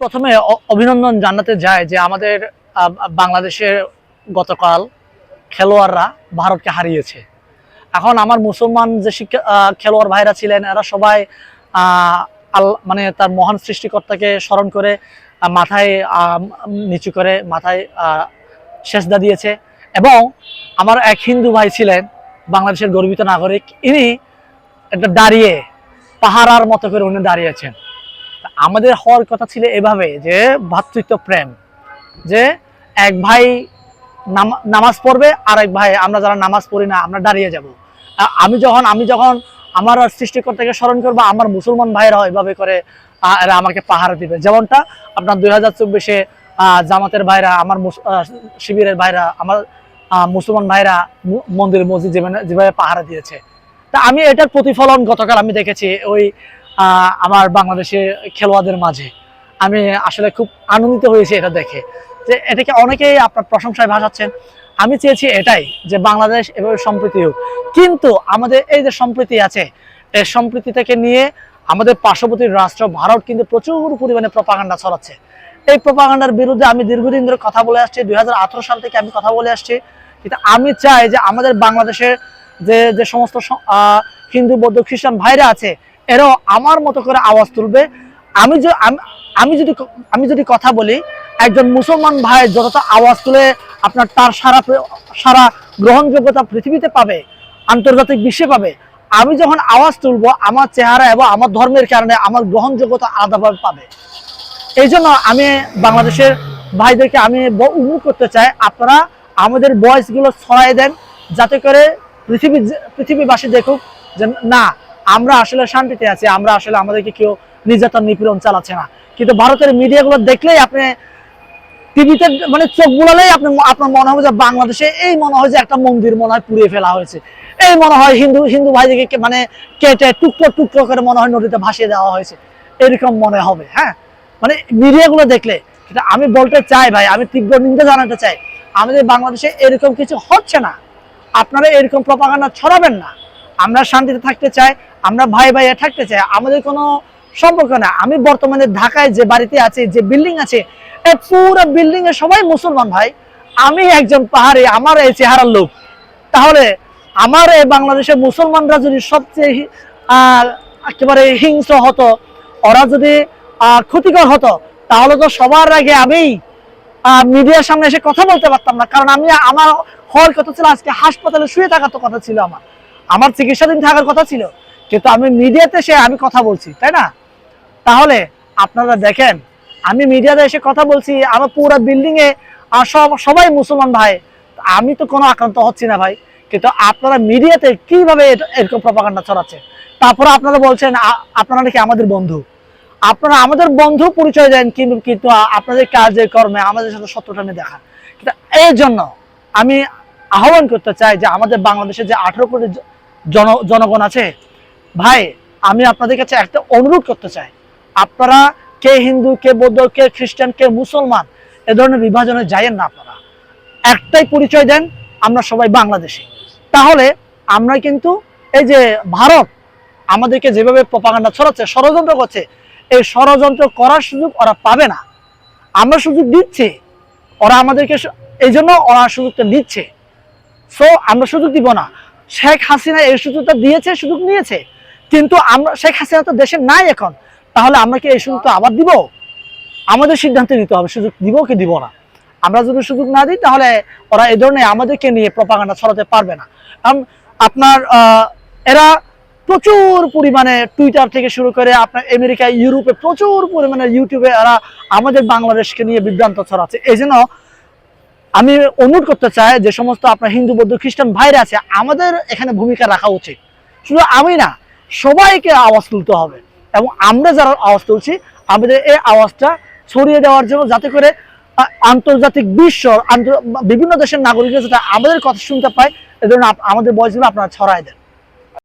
প্রথমে অভিনন্দন জানাতে যায় যে আমাদের বাংলাদেশের গতকাল খেলোয়াড়রা ভারতকে হারিয়েছে। এখন আমার মুসলমান যে শিক্ষা খেলোয়াড় ভাইরা ছিলেন, এরা সবাই মানে তার মহান সৃষ্টিকর্তাকে স্মরণ করে মাথায় নিচু করে মাথায় সেজদা দিয়েছে। এবং আমার এক হিন্দু ভাই ছিলেন, বাংলাদেশের গর্বিত নাগরিক, ইনি একটা দাঁড়িয়ে পাহারার মতো করে উনি দাঁড়িয়েছেন। আমাদের হওয়ার কথা ছিল এভাবে যে ভ্রাতৃত্ব প্রেম, যে এক ভাই নামা- নামাজ পড়বে আর এক ভাই, আমরা যারা নামাজ পড়ি না, আমরা দাঁড়িয়ে যাব। আমি যখন আমি যখন আমার সৃষ্টিকর্তাকে স্মরণ করব, আমার মুসলমান ভাইরা এভাবে করে এরা আমাকে পাহারা দিবে। যেমনটা আপনার দুই হাজার চব্বিশে জামাতের ভাইরা, আমার শিবিরের ভাইরা, আমার মুসলমান ভাইরা মন্দির, মসজিদ যেভাবে যেভাবে পাহারা দিয়েছে। তা আমি এটার প্রতিফলন গতকাল আমি দেখেছি, ওই আমার বাংলাদেশের খেলোয়াড়দের মাঝে। আমি আসলে খুব আনন্দিত হয়েছি এটা দেখে। যে এটাকে অনেকেই আপনার প্রশংসায় ভাসাচ্ছেন? আমি চেয়েছি এটাই, যে বাংলাদেশ এভাবে সম্প্রীতি হোক। কিন্তু আমাদের এই যে সম্প্রীতি আছে, এই সম্প্রীতি থেকে নিয়ে আমাদের পার্শ্ববর্তী রাষ্ট্র, ভারত কিন্তু প্রচুর পরিমাণে প্রপাগান্ডা ছড়াচ্ছে। এই প্রপাগান্ডার বিরুদ্ধে আমি দীর্ঘদিন ধরে কথা বলে আসছি, দুই হাজার আঠারো সাল থেকে আমি কথা বলে আসছি। কিন্তু আমি চাই যে আমাদের বাংলাদেশের যে যে সমস্ত হিন্দু, বৌদ্ধ, খ্রিস্টান ভাইরা আছে এরাও আমার মতো করে আওয়াজ তুলবে। আমি যে আমি- যদি আমি যদি কথা বলি, একজন মুসলমান ভাই যতটা আওয়াজ তুলে আপনার তার সারা সারা গ্রহণযোগ্যতা পৃথিবীতে পাবে, আন্তর্জাতিক বিশ্বে পাবে, আমি যখন আওয়াজ তুলবো, আমার চেহারা এবং আমার ধর্মের কারণে আমার গ্রহণযোগ্যতা আলাদাভাবে পাবে। এই জন্য আমি বাংলাদেশের ভাইদেরকে আমি অনুরোধ করতে চাই। আপনারা আমাদের বয়সগুলো ছড়াই দেন, যাতে করে পৃথিবী পৃথিবীবাসী দেখুক যে না আমরা আসলে শান্তিতে আছি, আমরা আসলে আমাদেরকে কেউ নির্যাতন নিপীড়ন চালাচ্ছে না। কিন্তু ভারতের মিডিয়াগুলো দেখলেই আপনি টিভিতে মানে চোখ বুলালেই আপনি আপনার মনে হবে যে বাংলাদেশে এই মনে হয় যে একটা মন্দির মনে হয় পুড়িয়ে ফেলা হয়েছে। এই মনে হয় হিন্দু হিন্দু ভাইদেরকে মানে কেটে টুকরো টুকরো করে মনে হয় নদীতে ভাসিয়ে দেওয়া হয়েছে। এরকম মনে হবে হ্যাঁ? মানে মিডিয়াগুলো দেখলে এটা আমি বলতে চাই ভাই, আমি তীব্র নিন্দা জানাতে চাই, আমাদের বাংলাদেশে এরকম কিছু হচ্ছে না। আপনারা এরকম প্রপাগান্ডা ছড়াবেন না। আমরা শান্তিতে থাকতে চাই, আমরা ভাই ভাইয়ে থাকতে চাই, আমাদের কোনো সম্পর্ক না আমি বর্তমানে ঢাকায় যে বাড়িতে আছি, যে বিল্ডিং আছে এই পুরো বিল্ডিং এ সবাই মুসলমান ভাই। আমি একজন পাহাড়ি, আমার এই চেহারার লোক। তাহলে আমার এই বাংলাদেশের মুসলমানরা যদি সবচেয়ে একেবারে হিংস্র হতো, ওরা যদি ক্ষতিকর হতো, তাহলে তো সবার আগে আমি মিডিয়ার সামনে এসে কথা বলতে পারতাম না। কারণ আমি, আমার হওয়ার কথা ছিল আজকে হাসপাতালে শুয়ে থাকার তো কথা ছিল আমার। আমার চিকিৎসাধীন থাকার কথা ছিল, কিন্তু আমি মিডিয়াতে এসে আমি কথা বলছি, তাই না? তাহলে আপনারা দেখেন, আমি মিডিয়াতে এসে কথা বলছি, আমার পুরো বিল্ডিং এ সব, সবাই মুসলমান ভাই, আমি তো কোনো আক্রান্ত হচ্ছি না ভাই, কিন্তু আপনারা মিডিয়াতে কীভাবে এরকম প্রপাগান্ডা ছড়াচ্ছে? তারপরে আপনারা বলছেন আপনারা নাকি আমাদের বন্ধু। আপনারা আমাদের বন্ধু পরিচয় দেন, কিন্তু কিন্তু আপনাদের কাজে কর্মে আমাদের সাথে সত্যটা নিয়ে দেখা। কিন্তু এই জন্য আমি আহ্বান করতে চাই যে আমাদের বাংলাদেশে যে আঠারো কোটি জন, জনগণ আছে? ভাই, আমি আপনাদের কাছে একটা অনুরোধ করতে চাই। আপনারা কে হিন্দু, কে বৌদ্ধ, কে খ্রিস্টান, কে মুসলমান, এ ধরনের বিভাজনে যাইয়েন না আপনারা। একটাই পরিচয় দেন, আমরা সবাই বাংলাদেশি। তাহলে আমরা কিন্তু এই যে ভারত, আমাদেরকে যেভাবে প্রপাগান্ডা ছড়াচ্ছে, ষড়যন্ত্র করছে, এই ষড়যন্ত্র করার সুযোগ ওরা পাবে না। আমরা সুযোগ দিচ্ছি, ওরা আমাদেরকে এই জন্য ওরা সুযোগটা দিচ্ছে। সো আমরা সুযোগ দিব না। শেখ হাসিনা এই সুযোগটা দিয়েছে, সুযোগ নিয়েছে। কিন্তু আমরা শেখ হাসিনা তো দেশে নাই এখন। তাহলে আমরা কি এই সুযোগটা আবার দিব? আমাদের সিদ্ধান্ত নিতে হবে, সুযোগ দিব কি দিব না? আমরা যদি সুযোগ না দিই, তাহলে ওরা এই ধরনের আমাদেরকে নিয়ে প্রপাগান্ডা ছড়াতে পারবে না। আপনার এরা প্রচুর পরিমাণে টুইটার থেকে শুরু করে আপনার আমেরিকা ইউরোপে প্রচুর পরিমাণে ইউটিউবে এরা আমাদের বাংলাদেশকে নিয়ে বিভ্রান্ত ছড়াচ্ছে। এই জন্য আমি অনুরোধ করতে চাই যে সমস্ত আপনার হিন্দু, বৌদ্ধ, খ্রিস্টান ভাইরা আছে, আমাদের এখানে ভূমিকা রাখা উচিত। শুধু আমি না, সবাইকে আওয়াজ তুলতে হবে। এবং আমরা যারা আওয়াজ তুলছি, আমাদের এই আওয়াজটা ছড়িয়ে দেওয়ার জন্য যাতে করে আন্তর্জাতিক বিশ্ব বিভিন্ন দেশের নাগরিকরা যাতে আমাদের কথা শুনতে পায় এ ধরনের আমাদের বয়সগুলো আপনারা ছড়ায় দেন।